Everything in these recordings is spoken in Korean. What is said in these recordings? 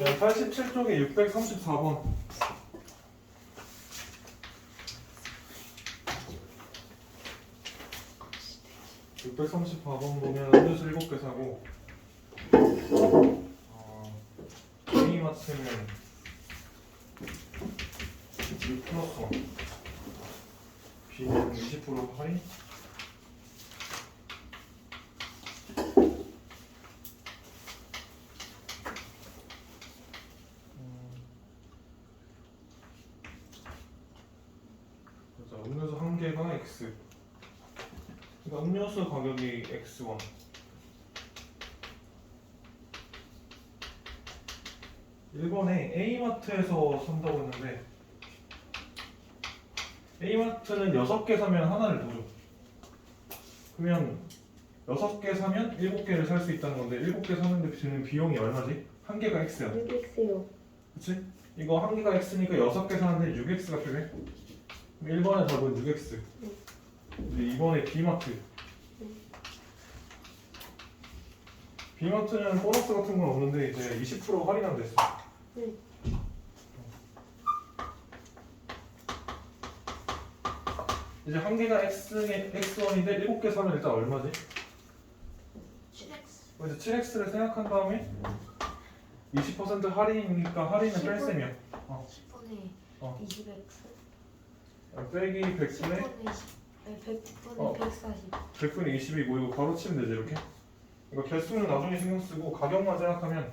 네, 87쪽에 634번. 634번 보면 음료수 7개 사고 어, K마트는 6 플러스 1 B는 20% 할인 3x 그러니까 음료수 가격이 x1 일본에 A마트에서 산다고 했는데 A마트는 6개 사면 하나를 더 줘. 그러면 6개 사면 7개를 살 수 있다는 건데 7개 사는데 드는 비용이 얼마지? 한 개가 X야 6X요 그치? 이거 한 개가 X니까 6개 사는데 6X가 필요해? 1번에 답은 6X 네. 근데 2번에 B마트 네. B마트는 보너스 같은 건 없는데 이제 20% 할인한 데 있어 네. 이제 한 개가 X, X1인데 7개 사면 일단 얼마지? 7X. 이제 7X를 생각한 다음에 20% 할인이니까 할인은 뺄셈이야 10분에 어. 20X. 빼기 100분에 10분에 10. 아니 100분에 어. 140. 100분의 20이 모이고 바로 치면 되지 이렇게 이거 개수는 나중에 신경 쓰고 가격만 생각하면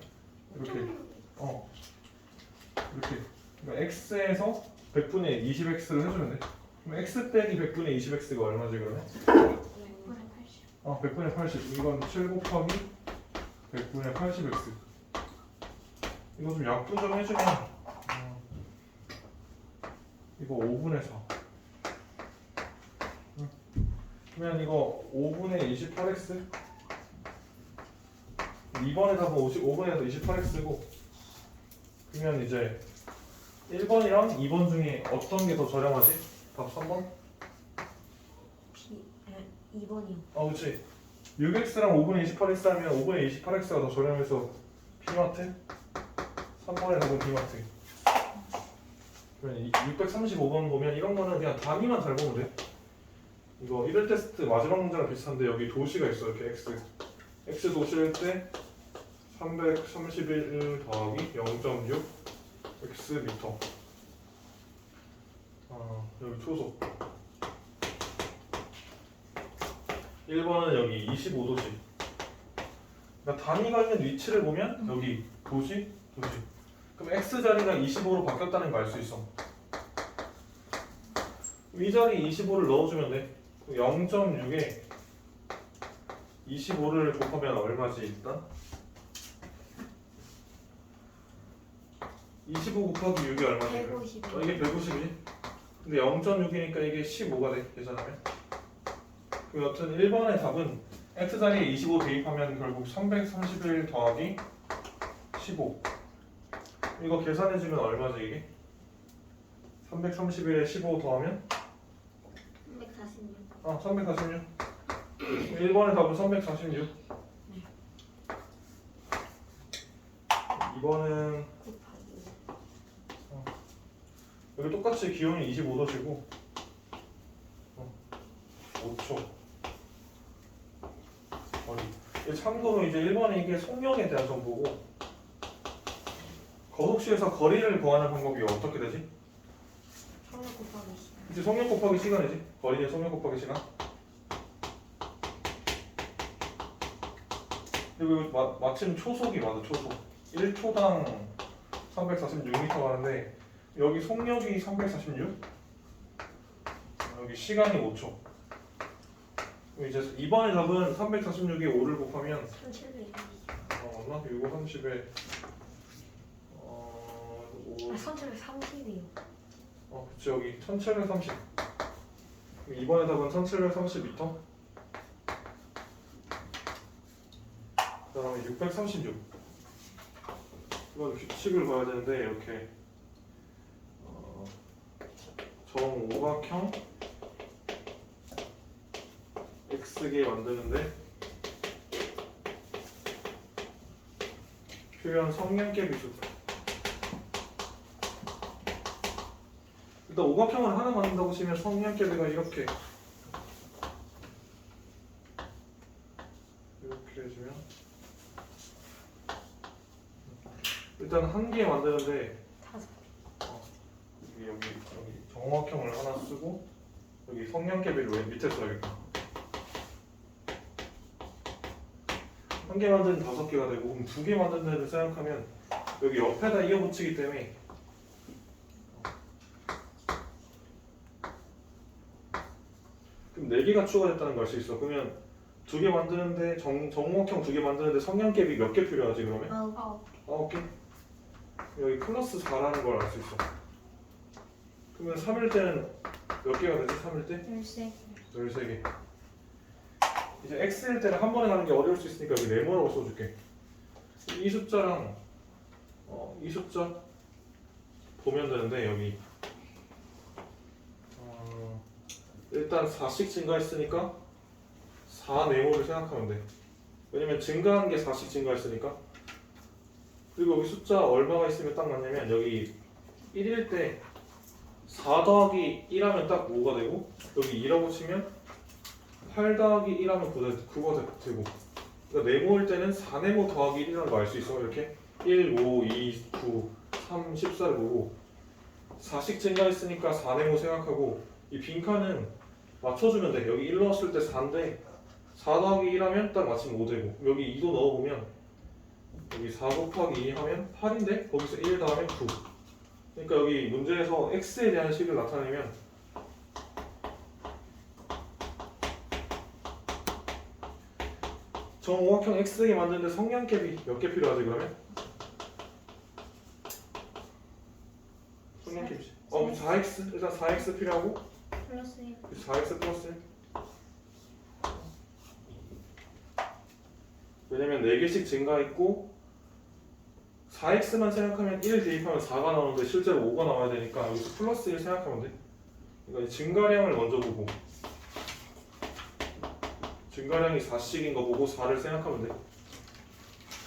이렇게 어 이렇게 그러니까 x에서 100분의 20x를 해주면 돼 그럼 x 빼기 100분의 20x가 얼마지 그러면? 100분에 80. 어 100분의 80 이건 7 곱하기 100분의 80x 이거 좀 약분 좀 해주면 어, 이거 5분의 4 응. 그러면 이거 5분의 28x 2번에 답은 50, 5분에서 28x고 그러면 이제 1번이랑 2번 중에 어떤 게 더 저렴하지? 답 3번? B. 아니 2번이요. 어 그치 6x랑 5분의 28x 하면 5분의 28x가 더 저렴해서 B마트 3번에 답은 B마트 그러면 635번 보면 이런 거는 그냥 단위만 잘 보면 돼 이거 1일 테스트 마지막 문제랑 비슷한데 여기 도시가 있어 이렇게 x x 도시일 때 331 더하기 0.6 x 미터 아 여기 초속 1번은 여기 25도시. 그러니까 단위가 있는 위치를 보면 여기 도시, 도시. 그럼 x 자리가 25로 바뀌었다는 거 알 수 있어. 이 자리 25를 넣어주면 돼. 0.6에 25를 곱하면 얼마지 일단? 25 곱하기 6이 얼마지? 그럼? 150. 어, 이게 150이지? 근데 0.6이니까 이게 15가 돼 계산하면 그 여튼 1번의 답은 x자리에 25 대입하면 결국 331 더하기 15 이거 계산해주면 얼마지 이게? 331에 15 더하면 346. 아 346 1번의 답은 346 2번은 곱하기. 여기 똑같이 기온이 25도시고 어, 5초 거리 참고로 이제 1번에 이게 속력에 대한 정보고 거속시에서 거리를 구하는 방법이 어떻게 되지? 속력 곱하기 10. 이제 속력 곱하기 시간이지 거리는 속력 곱하기 시간 그리고 마, 마침 초속이 맞아 초속 1초당 346m 가는데 여기 속력이 346 여기 시간이 5초 그럼 이제 2번의 답은 346에 5를 곱하면 1720. 어, 얼마? 6, 5, 30에 어, 5, 아 1730이요. 어, 그치 여기 1730 이번에 답은 1730m 그 다음에 636 이건 규칙을 봐야 되는데 이렇게. 어, 정오각형 x개 만드는데 표현 성량계 비수 일단 오각형을 하나 만든다고 치면 성량계비가 이렇게 이렇게 해주면 일단 한 개 만드는데 다섯. 여기 여기 여기 정확형을 하나 쓰고 여기 성량계비를 왜 밑에 써야겠다. 한 개 만드는 다섯 개가 되고 그럼 두 개 만드는 데를 생각하면 여기 옆에다 이어 붙이기 때문에 그럼 네 개가 추가됐다는 걸 알 수 있어. 그러면 두 개 만드는데 정 정목형 두 개 만드는데 성량계비 몇개 필요하지 그러면? 아홉. 아홉. 아홉 개? 여기 플러스 4라는 걸 알 수 있어. 그러면 3일 때는 몇 개가 되지? 3일 때? 열세. 13개. 이제 x일 때는 한 번에 가는 게 어려울 수 있으니까 여기 네모라고 써줄게. 이 숫자랑 어, 이 숫자 보면 되는데 여기 어, 일단 4씩 증가했으니까 4 네모를 생각하면 돼. 왜냐면 증가한 게 4씩 증가했으니까. 그리고 여기 숫자 얼마가 있으면 딱 맞냐면 여기 1일 때 4 더하기 1하면 딱 5가 되고 여기 2라고 치면 8 더하기 1하면 9가, 9가 되고 그러니까 네모일 때는 4네모 더하기 1이라는 거 알 수 있어 이렇게 1, 5, 2, 9, 3, 14를 보고 4씩 증가했으니까 4네모 생각하고 이 빈칸은 맞춰주면 돼. 여기 1 넣었을 때 4인데 4 더하기 1 하면 딱 맞추면 5 되고 여기 2도 넣어보면 여기 4 곱하기 2 하면 8인데 거기서 1 더하면 9 그러니까 여기 문제에서 x에 대한 식을 나타내면 정오각형 x에 만드는데 성량캡이 몇 개 필요하지 그러면? 성량캡이 어 4x 일단 4x 필요하고 플러스 일. 4x 플러스 1 왜냐면 4개씩 증가했고 4x만 생각하면 1 대입하면 4가 나오는데 실제로 5가 나와야 되니까 여기서 플러스 1 생각하면 돼 그러니까 이 증가량을 먼저 보고 증가량이 4씩인 거 보고 4를 생각하면 돼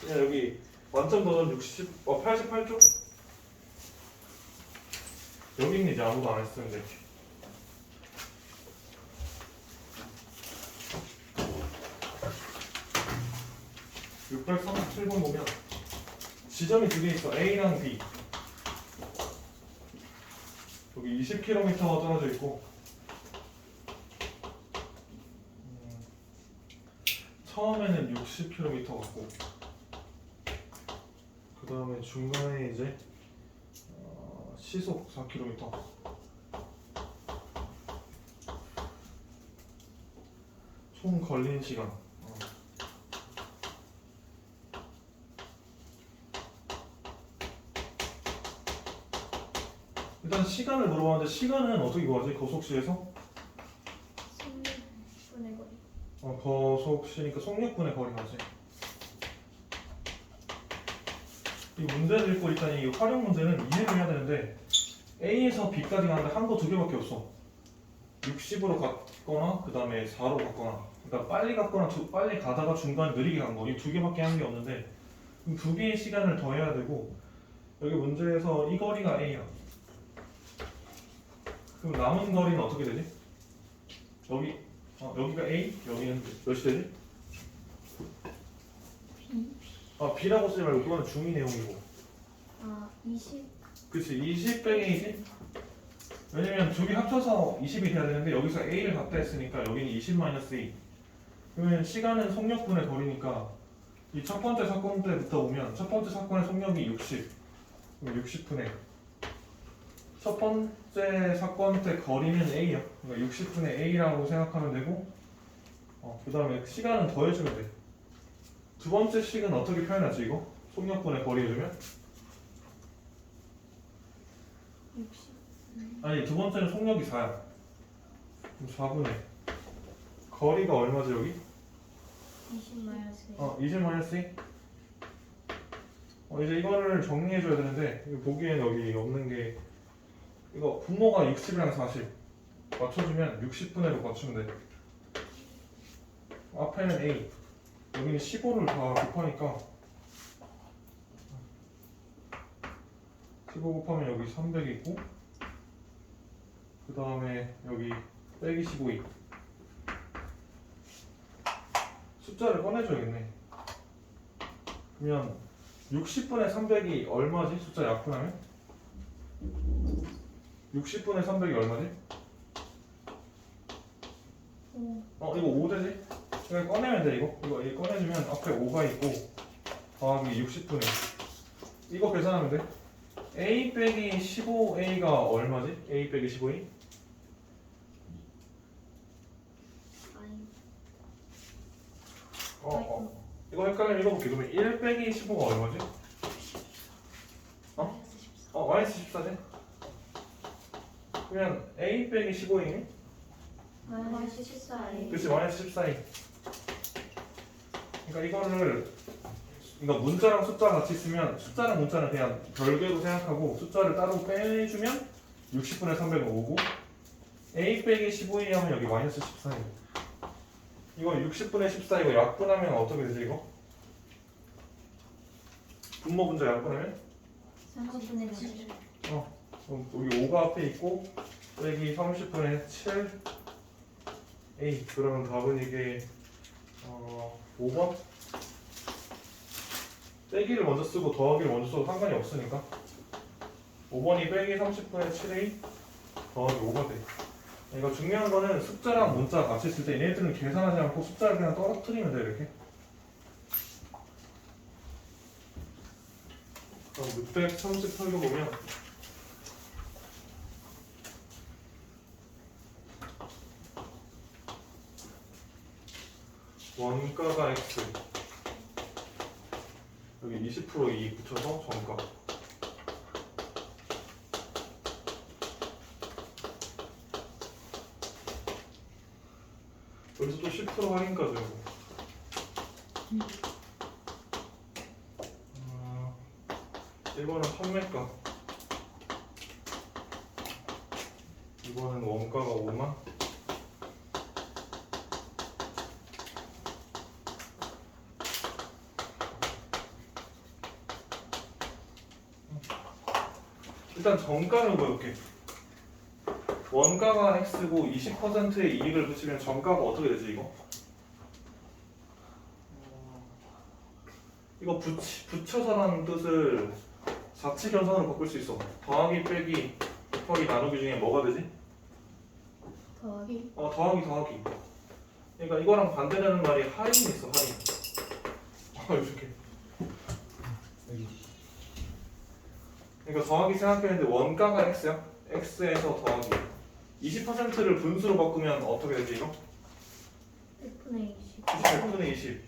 그냥 여기 만점 도전 60, 어 88쪽? 여기는 이제 아무도 안 했었는데 637번 보면 지점이 두 개 있어. A랑 B. 여기 20km가 떨어져 있고. 음, 처음에는 60km 같고. 그 다음에 중간에 이제 어, 시속 4km 총 걸린 시간 어. 일단 시간을 물어봤는데 시간은 어떻게 구하지? 거속시에서? 십분의 거리. 어, 거속시니까 속력분의 거리 가지. 이 문제를 읽고 일단 이 활용 문제는 이해를 해야 되는데 A에서 B까지 가는데 한 거 두 개밖에 없어. 60으로 갔거나 그 다음에 4로 갔거나. 그러니까 빨리 갔거나 두- 빨리 가다가 중간 느리게 간 거. 이 두 개밖에 한 게 없는데 두 개의 시간을 더해야 되고 여기 문제에서 이 거리가 A야. 그럼 남은 거리는 어떻게 되지? 여기 어, 여기가 A, 여기는 몇이 되지? B. 아 B라고 쓰지 말고 그거는 중위 내용이고 아 20. 그치 20 빼기 A지? 왜냐면 두 개 합쳐서 20이 돼야 되는데 여기서 A를 갖다 했으니까 여기는 20 마이너스 A 그러면 시간은 속력분의 거리니까 이 첫 번째 사건 때부터 보면 첫 번째 사건의 속력이 60 그럼 60분의 첫 번째 사건 때 거리는 A야 그러니까 60분의 A라고 생각하면 되고 어, 그 다음에 시간은 더해주면 돼 두 번째 식은 어떻게 표현하지 이거? 속력분의 거리 해주면? 60. 아니 두 번째는 속력이 4야 그럼 4분의 거리가 얼마지 여기? 20 마이너스 일. 어 20 마이너스 2 어, 이제 이거를 정리해줘야 되는데 이거 보기엔 여기 없는 게 이거 분모가 60이랑 40 맞춰주면 60분의로 맞추면 돼 앞에는 A 여기는 15를 다 곱하니까 15 곱하면 여기 300 있고 그 다음에 여기 빼기 15이 숫자를 꺼내줘야겠네 그러면 60분의 300이 얼마지? 숫자 약분하면? 60분의 300이 얼마지? 오. 어 이거 5되지? 이거 꺼내면 돼 이거 이거 이거 꺼내주면 앞에 5가 있고 더하기 60분의 이거 계산하면 돼 a 빼기 15a가 얼마지? a 빼기 15a? 아니. 어, 어. 이거 헷갈리면 읽어볼게 그러면 1 빼기 15가 얼마지? 어? 어 마이너스 14지? 그러면 a 빼기 15a니? 마이너스 14에. 그치 마이너스 14이 그러니까 이거를 그러니까 문자랑 숫자 같이 쓰면 숫자랑 문자는 그냥 별개로 생각하고 숫자를 따로 빼주면 60분의 300은 5고 a 빼기 15이 하면 여기 마이너스 14이 이거 60분의 14 이거 약분하면 어떻게 되지 이거? 분모 분자 약분하면 30분의 7. 그럼 여기 5가 앞에 있고 빼기 30분의 7 A. 그러면 답은 이게 어 5번 빼기를 먼저 쓰고 더하기를 먼저 써도 상관이 없으니까. 5번이 빼기 30분의 7A 더하기 5가 돼. 그러니까 중요한 거는 숫자랑 문자 같이 쓸 때 얘네들은 계산하지 않고 숫자를 그냥 떨어뜨리면 돼 이렇게. 그럼 638로 보면 원가가 x. 여기 20%이 붙여서 정가. 여기서 또 10% 할인까지 하고 어, 이거는 판매가 이거는 원가가 5만 일단 정가를 보여볼게. 원가가 x고 20%의 이익을 붙이면 정가가 어떻게 되지 이거? 어, 이거 붙이, 붙여서라는 뜻을 자치 견선으로 바꿀 수 있어. 더하기 빼기 곱하기 나누기 중에 뭐가 되지? 더하기. 어 더하기 더하기. 그러니까 이거랑 반대되는 말이 할인이 있어 할인. 아 이렇게. 그러니까 더하기 생각했는데 원가가 x야. x에서 더하기. 20%를 분수로 바꾸면 어떻게 되지 이거? 100분의 20. 100분의 20.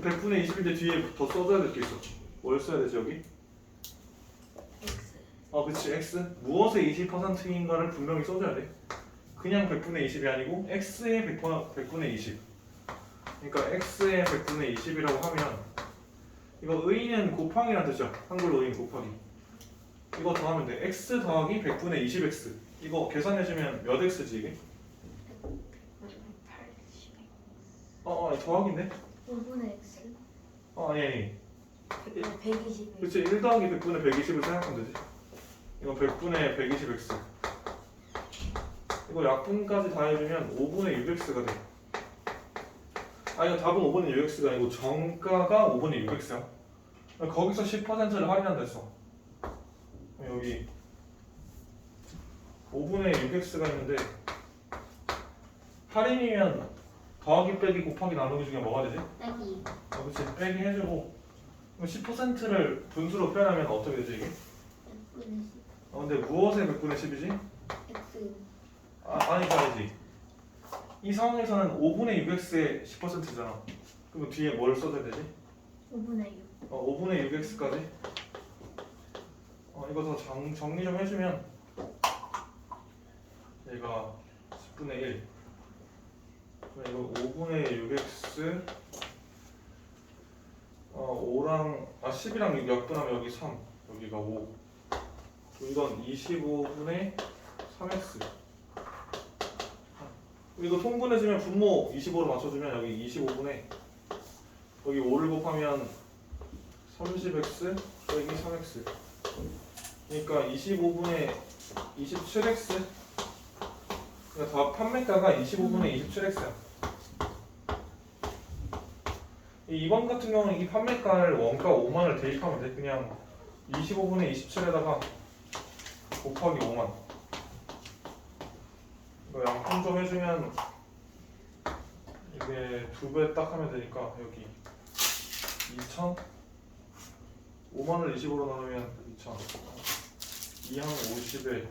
100분의 20인데 뒤에 더 써줘야 될 게 있어. 뭘 써야 되지 여기? X. 어 그치 x. 무엇의 20%인가를 분명히 써줘야 돼. 그냥 100분의 20이 아니고 x의 100, 100분의 20. 그러니까 x의 100분의 20이라고 하면 이거 의는 곱하기란 뜻이야. 한글로 의는 곱하기. 이거 더하면 돼. x 더하기 100분의 20x. 이거 계산해주면 몇 x지 이게? 80. 어, 어 더하기인데? 5분의 X. 어 아니 아니. 120. 그치 1 더하기 100분의 120을 생각하면 되지. 이거 100분의 120x. 이거 약분까지 다 해주면 5분의 6x가 돼. 아 이거 답은 5분의 6x가 아니고 정가가 5분의 6x야. 거기서 10%를 할인한다 했어. 여기 5분의 6x가 있는데 할인이면 더하기 빼기 곱하기 나누기 중에 뭐가 되지? 빼기. 어, 그치 빼기 해주고 10%를 분수로 표현하면 어떻게 되지 이게? 100분의 10. 어, 근데 무엇의 100분의 10이지? X. 아, 아니지 아니지 이 상황에서는 5분의 6x의 10%잖아 그럼 뒤에 뭘 써줘야 되지? 5분의 6. 어, 5분의 6x까지 어, 더 정, 정리 좀 해주면 얘가 10분의 1 그럼 이거 5분의 6x 어, 5랑 아 10이랑 6 약분하면 여기 3 여기가 5 이건 25분의 3x 이거 통분해주면 분모 25로 맞춰주면 여기 25분의 여기 5를 곱하면 30x 빼기 3x 그러니까 25분의 27x 그러니까 다 판매가가 25분의 27x야. 이 2번 같은 경우는 이 판매가를 원가 5만을 대입하면 돼. 그냥 25분의 27에다가 곱하기 5만. 이거 양품 좀 해주면 이게 두 배 딱 하면 되니까 여기 2천 5만을 20으로 나누면 2천. 2항 50에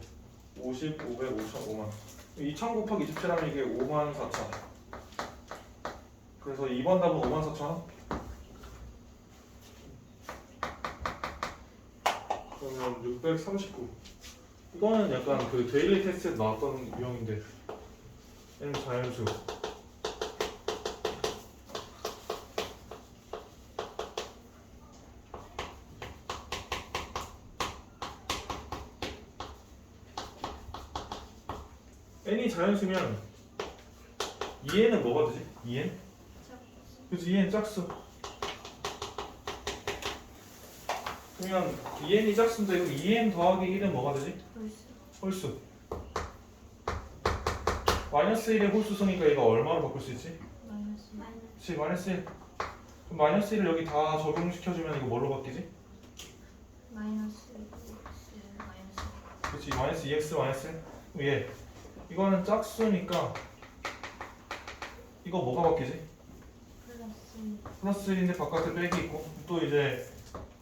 50, 500, 5천, 5만. 2천 곱하기 27 하면 이게 5만 4천. 그래서 2번 답은 5만 4천. 원? 그러면 639 이거는 약간 그 데일리 테스트에 나왔던 유형인데. N 자연수 n이 자연수면 2n은 뭐가 되지? 2n? 그치 2n 짝수 그러면 2n이 짝수인데 여기 2n 더하기 1은 뭐가 되지? 홀수 마이너스 1의 홀수성이니까 얘가 얼마로 바꿀 수 있지? 그치 마이너스 1 그럼 마이너스 1을 여기 다 적용시켜주면 이거 뭘로 바뀌지? 마이너스 x 마이너스 그치 마이너스 2x 마이너스 1 그럼 얘 이거는 짝수니까 이거 뭐가 바뀌지? 플러스 플러스 1인데 바깥에 빼기 있고 또 이제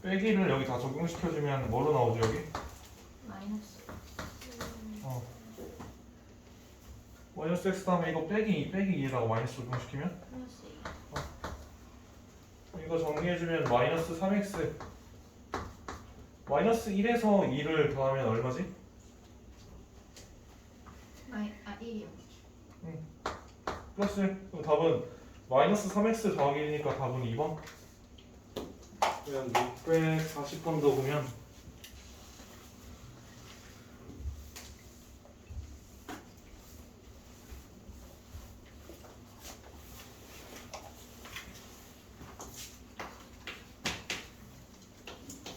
빼기를 여기 다 적용시켜주면 뭐로 나오죠 여기? 마이너스 어. 마이너스 x 다음에 이거 빼기 빼기 2에다가 마이너스 적용시키면 플러스 이거 정리해주면 마이너스 3x 마이너스 1에서 2를 더하면 얼마지? 마이 아 1이요 플러스 1 그럼 답은 마이너스 3x 더하기 1이니까 답은 2번. 그냥 640번도 보면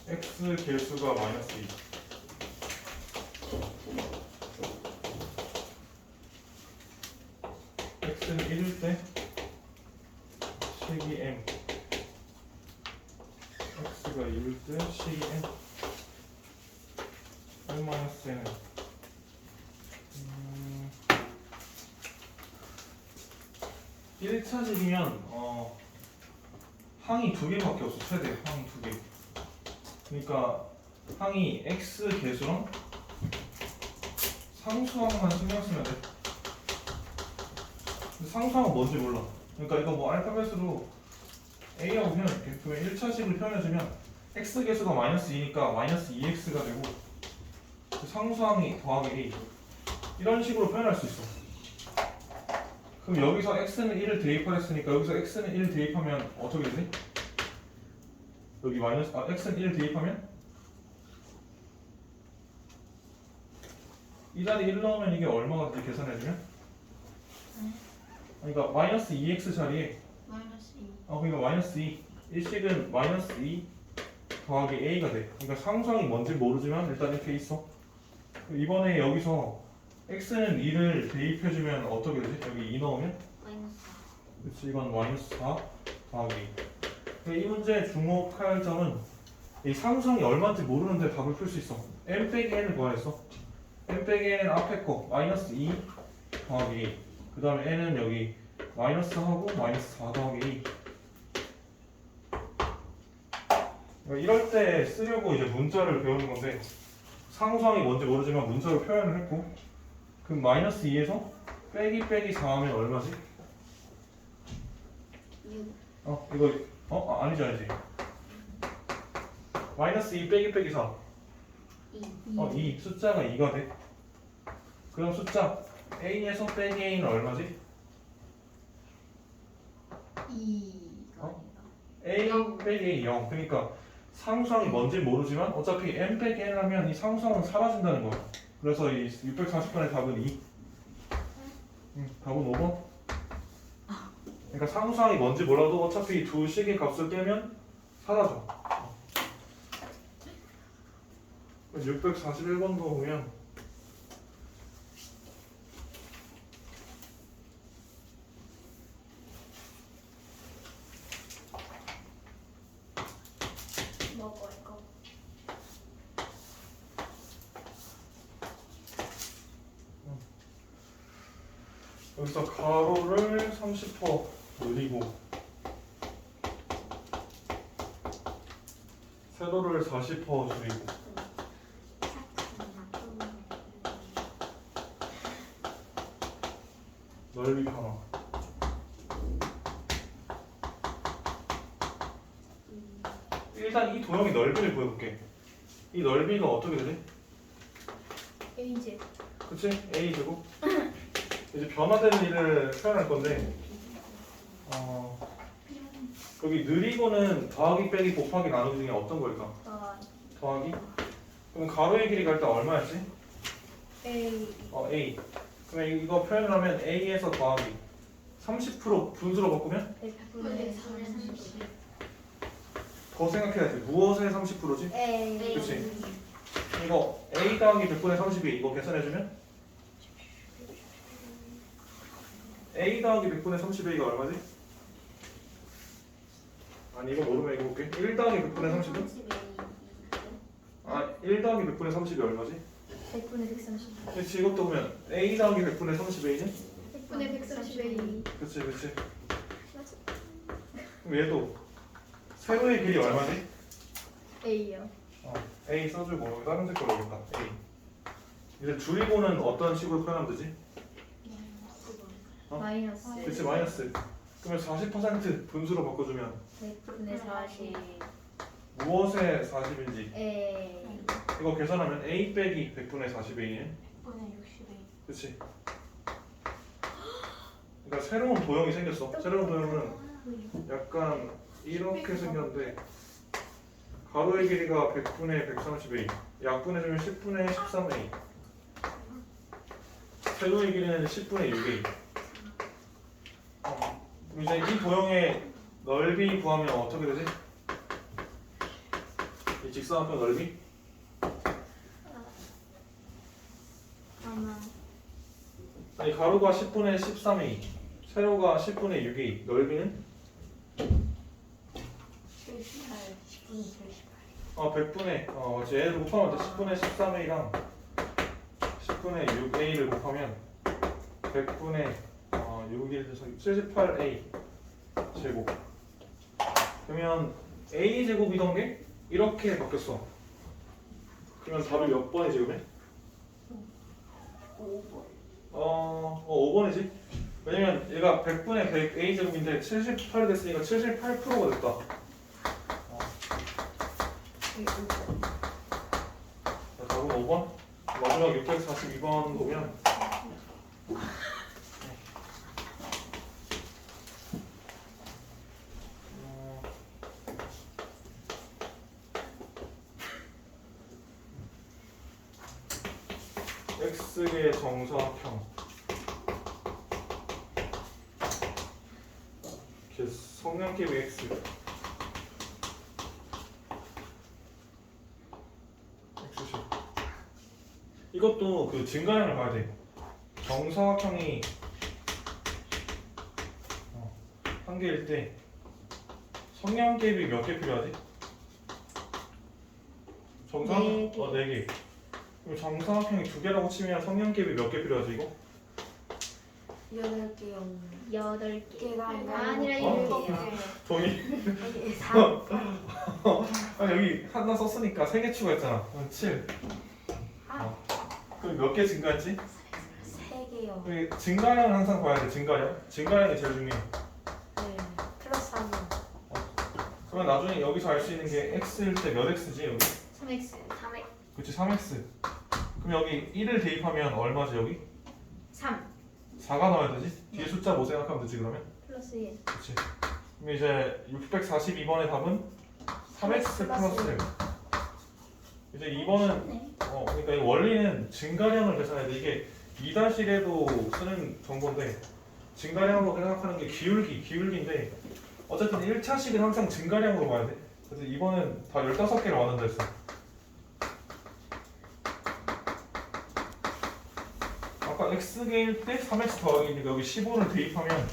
x 개수가 마이너스 2 x는 1일 때 식이 m x가 2일 때 식이 m m 마이너스 n은 음, 1차식이면 어, 항이 두 개밖에 없어 최대 항이 두 개. 그러니까 항이 x 개수랑 상수항만 신경 쓰면 돼. 상수항은 뭔지 몰라. 그러니까 이거 뭐 알파벳으로 A하고 표현할게. 그러면 1차식을 표현해주면 x 개수가 마이너스 2니까 마이너스 2x가 되고 그 상수항이 더하기 A 이런 식으로 표현할 수 있어. 그럼 여기서 x는 1을 대입하랬으니까 여기서 x는 1 대입하면 어떻게 되지? 여기 마이너스 아 x는 1 대입하면 이 자리 1 넣으면 이게 얼마가 되지 계산해주면? 그러니까 마이너스 2x 자리에 마이너스 2어 그러니까 마이너스 2 일식은 마이너스 2 더하기 a가 돼 그러니까 상수항이 뭔지 모르지만 일단 이렇게 있어 이번에 여기서 x는 2를 대입해주면 어떻게 되지? 여기 2 넣으면? 마이너스 그렇지 이건 마이너스 4 더하기 2. 이 문제에 주목할 점은 이 상수항이 얼마인지 모르는데 답을 풀 수 있어 m 빼기 n을 구하랬어 m 빼기 n은 앞에 거 마이너스 2 더하기 2. 그 다음에 n은 여기 마이너스 하고 마이너스 4 더하기 2. 그러니까 이럴 때 쓰려고 이제 문자를 배우는 건데 상수항이 뭔지 모르지만 문자로 표현을 했고 그럼 마이너스 2에서 빼기 빼기 4 하면 얼마지? 6 어 이거 어? 아, 아니지 아니지. 마이너스 2 빼기 빼기 4 2 어, 2 숫자가 2가 돼? 그럼 숫자 A에서 빼기 A는 얼마지? 2가 어? A 영. 빼기 A 0 그러니까 상수항이 뭔지 모르지만 어차피 M 빼기 N 하면 이 상수항은 사라진다는 거야. 그래서 이 640번의 답은 2 응, 답은 5번 그러니까 상수항이 뭔지 몰라도 어차피 두 식의 값을 깨면 사라져. 641번도 보면 여기서 가로를 30% 늘리고 세로를 40% 줄이고 넓이 변화 일단 이 도형의 넓이를 보여볼게 이 넓이가 어떻게 되지? A제 그치? A 제곱 이제 변화되는 일을 표현할 건데 어, 여기 느리고는 더하기 빼기 곱하기 나누기 중에 어떤 걸까? 어, 더하기? 그럼 가로의 길이가 일단 얼마였지? A 어 A 그러면 이거 표현을 하면 A에서 더하기 30% 분수로 바꾸면 100분의 30더 생각해야 돼 무엇의 30%지? A 그치. 이거 A 더하기 100분의 32 이거 계산해주면 A 더하기 100분의 32가 얼마지? 아니 이거 모르면 이거 볼게 1 더하기 100분의 30은? 아, 1 더하기 100분의 30이 얼마지? 100분의 130 그렇지 이것도 보면 A 더하기 100분의 30A는? 100분의 130 A 그렇지 그렇지. 그럼 얘도 세로의 길이 얼마지? A요. 어, A 써주고 여기 다른 색깔로 오겠다 A. 이제 줄이고는 어떤 식으로 표현하면 되지? 어? 마이너스. 그렇지 마이너스. 그러면 40% 분수로 바꿔주면? 100분의 40 무엇의 40인지? A. 이거 계산하면 A 빼기 100분의 40A는? 100분의 60A 그렇지 그러니까 새로운 도형이 생겼어. 새로운 도형은 약간 이렇게 생겼는데 가로의 길이가 100분의 130A 약분해주면 10분의 13A 세로의 길이는 10분의 6A 어, 이제 이 도형의 넓이 구하면 어떻게 되지? 이 직사각형 넓이? 아마. 아니 가로가 10분의 13A 세로가 10분의 6A 넓이는? 78 10분의 78어 100분의 어 이제 얘를 곱하면 돼 10분의 13A랑 10분의 6A를 곱하면 100분의 어 6일 78A 제곱. 그러면 A 제곱이던 게 이렇게 바뀌었어 그러면 답이 몇 번이지 그러면? 5번 어, 어 5번이지 왜냐면 얘가 100분의 100 A 제곱인데 78이 됐으니까 78%가 됐다 어. 자, 답은 5번. 마지막 642번 보면 어, X의 정사각형 이렇게 성량계의 X X식 이것도 그 증가량을 봐야 돼. 정사각형이 어, 한 개일 때 성량계비 몇개 필요하지? 정사 네 개. 어, 네 개. 그럼 정사각형이 두 개라고 치면 성량계비 몇개 필요하지 이거? 여덟 개요. 8개 개가 아니라 아니라 어? 7개 저기 3, 아 여기 하나 썼으니까 세 개 추가했잖아. 그럼 7. 어. 그럼 몇 개 증가했지? 3개요. 여기 증가량을 항상 봐야 돼. 증가량. 증가량이 제일 중요해. 네. 플러스 3. 그러면 나중에 여기서 알 수 있는 게 x일 때 몇 x지 여기? 3X 3에 그치 3x. 그럼 여기 1을 대입하면 얼마지 여기? 3 4가 나와야 되지? 뒤에 숫자 뭐 생각하면 되지 그러면? 플러스 1 그치. 그럼 이제 642번의 답은 3x 플러스 1. 이제 2번은 네. 어 그러니까 이 원리는 증가량을 계산해야 돼. 이게 2-1에도 쓰는 정보인데 증가량으로 생각하는 게 기울기, 기울기인데 어쨌든 1차식은 항상 증가량으로 봐야 돼. 그래서 이번엔 다 15개를 완한다 했어. 아까 x개일 때 3x 더하기니까 여기 15를 대입하면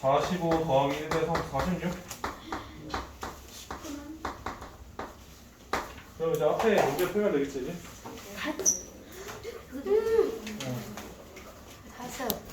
45 더하기 1 돼서 46? 그럼 이제 앞에 문제 풀면 되겠지? 다섯.